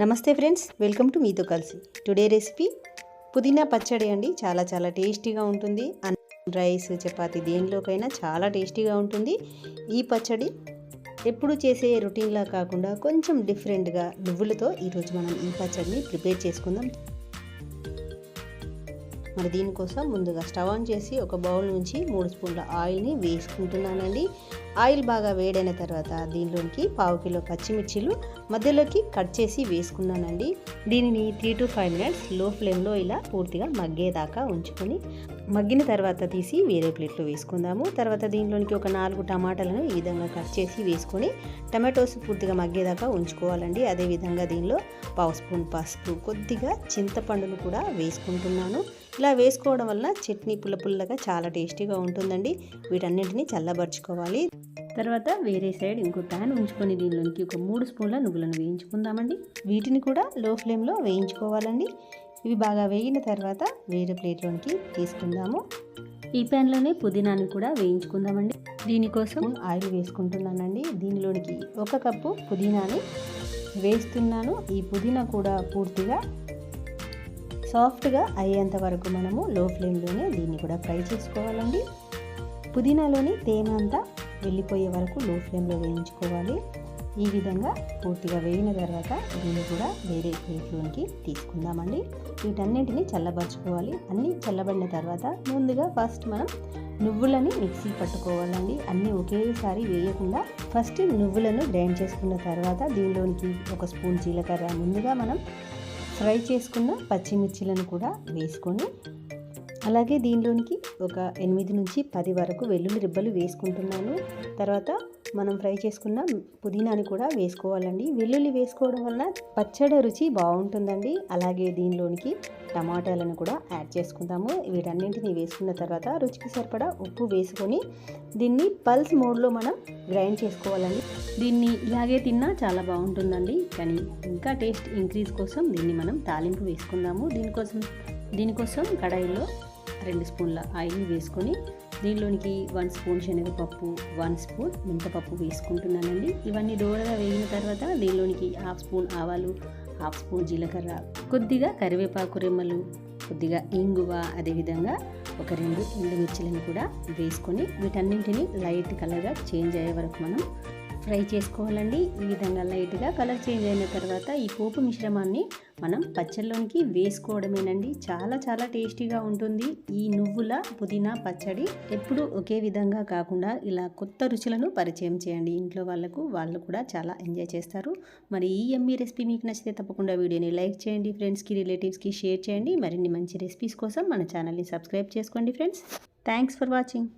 నమస్తే friends welcome to మీతో కలిసి. టుడే రెసిపీ పుదీనా పచ్చడి అండి. చాలా చాలా టేస్టీగా ఉంటుంది. అన్నం రైస్ చపాతి దేనిలోకైనా చాలా టేస్టీగా ఉంటుంది. ఈ పచ్చడి ఎప్పుడు చేసే రొటీన్లా కాకుండా కొంచెం డిఫరెంట్గా నువ్వులతో ఈరోజు మనం ఈ పచ్చడిని ప్రిపేర్ చేసుకుందాం. మరి దీనికోసం ముందుగా స్టవ్ ఆన్ చేసి ఒక బౌల్ నుంచి మూడు స్పూన్ల ఆయిల్ని వేసుకుంటున్నానండి. ఆయిల్ బాగా వేడైన తర్వాత దీనిలోకి పావు కిలో పచ్చిమిర్చిలు మధ్యలోకి కట్ చేసి వేసుకున్నానండి. దీనిని త్రీ టు ఫైవ్ మినిట్స్లో ఫ్లేమ్లో ఇలా పూర్తిగా మగ్గేదాకా ఉంచుకొని మగ్గిన తర్వాత తీసి వేరే ప్లేట్లో వేసుకుందాము. తర్వాత దీనిలోనికి ఒక నాలుగు టమాటాలను ఈ విధంగా కట్ చేసి వేసుకొని టమాటోస్ పూర్తిగా మగ్గేదాకా ఉంచుకోవాలండి. అదేవిధంగా దీనిలో పావు స్పూన్ పసుపు కొద్దిగా చింతపండును కూడా వేసుకుంటున్నాను. ఇలా వేసుకోవడం వల్ల చట్నీ పుల్ల పుల్లగా చాలా టేస్టీగా ఉంటుందండి. వీటన్నింటినీ చల్లబరుచుకోవాలి. తర్వాత వేరే సైడ్ ఇంకో ప్యాన్ ఉంచుకొని దీనిలోనికి ఒక మూడు స్పూన్ల నువ్వులను వేయించుకుందామండి. వీటిని కూడా లో ఫ్లేమ్లో వేయించుకోవాలండి. ఇవి బాగా వేగిన తర్వాత వేరే ప్లేట్లోనికి తీసుకుందాము. ఈ ప్యాన్లోనే పుదీనాని కూడా వేయించుకుందామండి. దీనికోసం ఆయిల్ వేసుకుంటున్నానండి. దీనిలోనికి ఒక కప్పు పుదీనాని వేస్తున్నాను. ఈ పుదీనా కూడా పూర్తిగా సాఫ్ట్గా అయ్యేంత వరకు మనము లో ఫ్లేమ్లోనే దీన్ని కూడా ఫ్రై చేసుకోవాలండి. పుదీనాలోని తేమ అంతా వెళ్ళిపోయే వరకు లో ఫ్లేమ్లో వేయించుకోవాలి. ఈ విధంగా పూర్తిగా వేగిన తర్వాత దీన్ని కూడా వేరే ప్లేట్లోనికి తీసుకుందామండి. వీటన్నింటిని చల్లబరుచుకోవాలి. అన్నీ చల్లబడిన తర్వాత ముందుగా ఫస్ట్ మనం నువ్వులని మిక్సీ పట్టుకోవాలండి. అన్నీ ఒకేసారి వేయకుండా ఫస్ట్ నువ్వులను గ్రైండ్ చేసుకున్న తర్వాత దీనిలోనికి ఒక స్పూన్ జీలకర్ర ముందుగా మనం ఫ్రై చేసుకున్న పచ్చిమిర్చిలను కూడా వేసుకొని అలాగే దీనిలోనికి ఒక ఎనిమిది నుంచి పది వరకు వెల్లుల్లి రిబ్బలు వేసుకుంటున్నాను. తర్వాత మనం ఫ్రై చేసుకున్న పుదీనాని కూడా వేసుకోవాలండి. వెల్లుల్లి వేసుకోవడం వల్ల పచ్చడి రుచి బాగుంటుందండి. అలాగే దీనిలోనికి టమాటాలను కూడా యాడ్ చేసుకుందాము. వీటన్నింటిని వేసుకున్న తర్వాత రుచికి సరిపడా ఉప్పు వేసుకొని దీన్ని పల్స్ మోడ్లో మనం గ్రైండ్ చేసుకోవాలండి. దీన్ని ఇలాగే తిన్నా చాలా బాగుంటుందండి. కానీ ఇంకా టేస్ట్ ఇంక్రీజ్ కోసం దీన్ని మనం తాలింపు వేసుకుందాము. దీనికోసం దీనికోసం కడాయిలో రెండు స్పూన్ల ఆయిల్ వేసుకొని దీనిలోనికి వన్ స్పూన్ శనగపప్పు వన్ స్పూన్ మింతపప్పు వేసుకుంటున్నానండి. ఇవన్నీ దూరగా వేగిన తర్వాత దీనిలోనికి హాఫ్ స్పూన్ ఆవాలు హాఫ్ స్పూన్ జీలకర్ర కొద్దిగా కరివేపాకు రెమ్మలు కొద్దిగా ఇంగువ అదేవిధంగా ఒక రెండు ఎండుమిర్చిలను కూడా వేసుకొని వీటన్నింటిని లైట్ కలర్గా చేంజ్ అయ్యే వరకు మనం ఫ్రై చేసుకోవాలండి. ఈ విధంగా లైట్గా కలర్ చేంజ్ అయిన తర్వాత ఈ పోపు మిశ్రమాన్ని మనం పచ్చళ్ళలోనికి వేసుకోవడమేనండి. చాలా చాలా టేస్టీగా ఉంటుంది. ఈ నువ్వుల పుదీనా పచ్చడి ఎప్పుడు ఒకే విధంగా కాకుండా ఇలా కొత్త రుచులను పరిచయం చేయండి. ఇంట్లో వాళ్ళకు వాళ్ళు కూడా చాలా ఎంజాయ్ చేస్తారు. మరి ఈ ఎమ్మీ రెసిపీ మీకు నచ్చితే తప్పకుండా వీడియోని లైక్ చేయండి. ఫ్రెండ్స్కి రిలేటివ్స్కి షేర్ చేయండి. మరిన్ని మంచి రెసిపీస్ కోసం మన ఛానల్ని సబ్స్క్రైబ్ చేసుకోండి ఫ్రెండ్స్. Thanks for watching.